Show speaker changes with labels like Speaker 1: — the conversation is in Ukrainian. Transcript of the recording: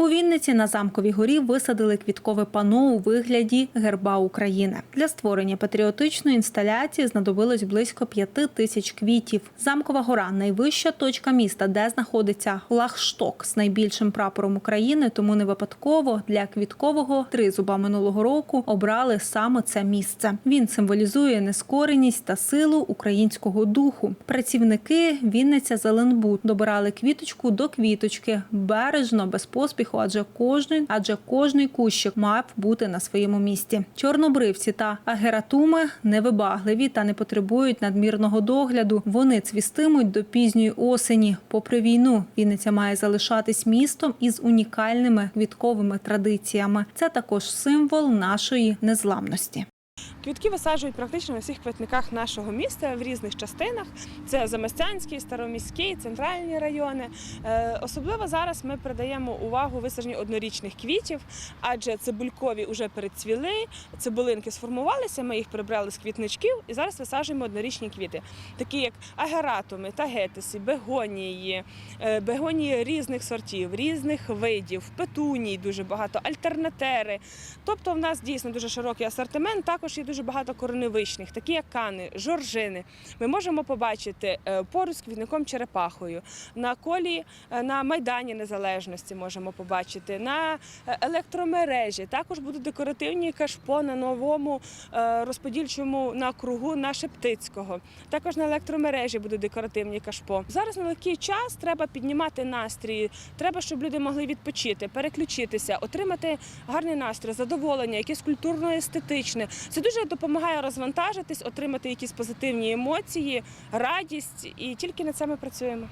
Speaker 1: У Вінниці на замковій горі висадили квіткове пано у вигляді герба України. Для створення патріотичної інсталяції знадобилось близько п'яти тисяч квітів. Замкова гора найвища точка міста, де знаходиться Лахшток з найбільшим прапором України. Тому не випадково для квіткового тризуба минулого року обрали саме це місце. Він символізує нескореність та силу українського духу. Працівники Вінниця Зеленбуд добирали квіточку до квіточки бережно, без поспіху, адже кожний, адже кожний кущик мав бути на своєму місці. Чорнобривці та агератуми невибагливі та не потребують надмірного догляду. Вони цвістимуть до пізньої осені. Попри війну, Вінниця має залишатись містом із унікальними квітковими традиціями. Це також символ нашої незламності.
Speaker 2: Квітки висаджують практично на всіх квітниках нашого міста в різних частинах. Це Замостянський, Староміський, центральні райони. Е, Особливо зараз ми придаємо увагу висадженню однорічних квітів, адже цибулькові вже перецвіли, цибулинки сформувалися, ми їх прибрали з квітничків і зараз висаджуємо однорічні квіти, такі як агератуми, тагетиси, бегонії, е, бегонії різних сортів, різних видів, петуній дуже багато, альтернатери. Тобто в нас дійсно дуже широкий асортимент. Також є дуже багато кореневичних, такі як кани, жоржини. Ми можемо побачити е, поруч з квітником черепахою. На колі е, на майдані незалежності можемо побачити. На е, електромережі також будуть декоративні кашпо на новому розподільчому на кругу на Шептицького. Також на електромережі будуть декоративні кашпо. Зараз на легкий час треба піднімати настрій. Треба, щоб люди могли відпочити, переключитися, отримати гарний настрій, задоволення, якесь культурно-естетичне. Це дуже допомагає розвантажитись, отримати якісь позитивні емоції, радість, і тільки над це ми працюємо.